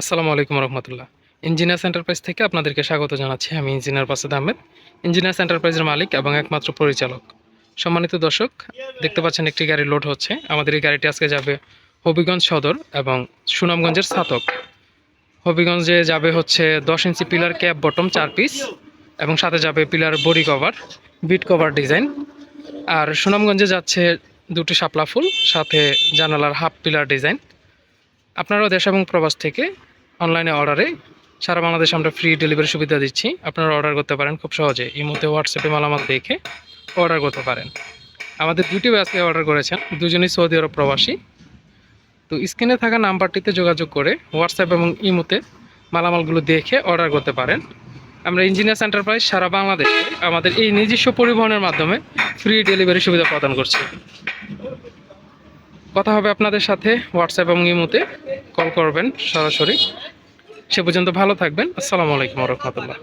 আসসালামু আলাইকুম রহমতুল্লাহ। Engineers enterprise থেকে আপনাদেরকে স্বাগত জানাচ্ছি। আমি ইঞ্জিনিয়ার বাসাদ আহমেদ ইঞ্জিনিয়ার্স এন্টারপ্রাইজের মালিক এবং একমাত্র পরিচালক। সম্মানিত দর্শক, দেখতে পাচ্ছেন একটি গাড়ি লোড হচ্ছে। আমাদের এই গাড়িটি আজকে যাবে হবিগঞ্জ সদর এবং সুনামগঞ্জের ছাতক হবিগঞ্জে যাবে হচ্ছে দশ ইঞ্চি পিলার ক্যাপ বটম চার পিস এবং সাথে যাবে pillar body cover, bit cover design. আর সুনামগঞ্জে যাচ্ছে দুটি শাপলা ফুল, সাথে জানালার হাফ পিলার ডিজাইন। আপনারাও দেশ এবং প্রবাস থেকে অনলাইনে অর্ডারে সারা বাংলাদেশে আমরা ফ্রি ডেলিভারি সুবিধা দিচ্ছি। আপনারা অর্ডার করতে পারেন খুব সহজে। ইমোতে হোয়াটসঅ্যাপে মালামাল দেখে অর্ডার করতে পারেন। আমাদের দুটি ব্যাচকে অর্ডার করেছেন। দুজনেই সৌদি আরব প্রবাসী। তো স্ক্রিনে থাকা নাম্বারটিতে যোগাযোগ করে হোয়াটসঅ্যাপ এবং ইমোতে মালামালগুলো দেখে অর্ডার করতে পারেন। আমরা ইঞ্জিনিয়ার্স এন্টারপ্রাইজ সারা বাংলাদেশে আমাদের এই নিজস্ব পরিবহনের মাধ্যমে ফ্রি ডেলিভারি সুবিধা প্রদান করছি। কথা হবে আপনাদের সাথে হোয়াটসঅ্যাপ এবং ইমোতে। কল করবেন সরাসরি। সে পর্যন্ত ভালো থাকবেন। আসসালামু আলাইকুম রহমতুল্লাহ।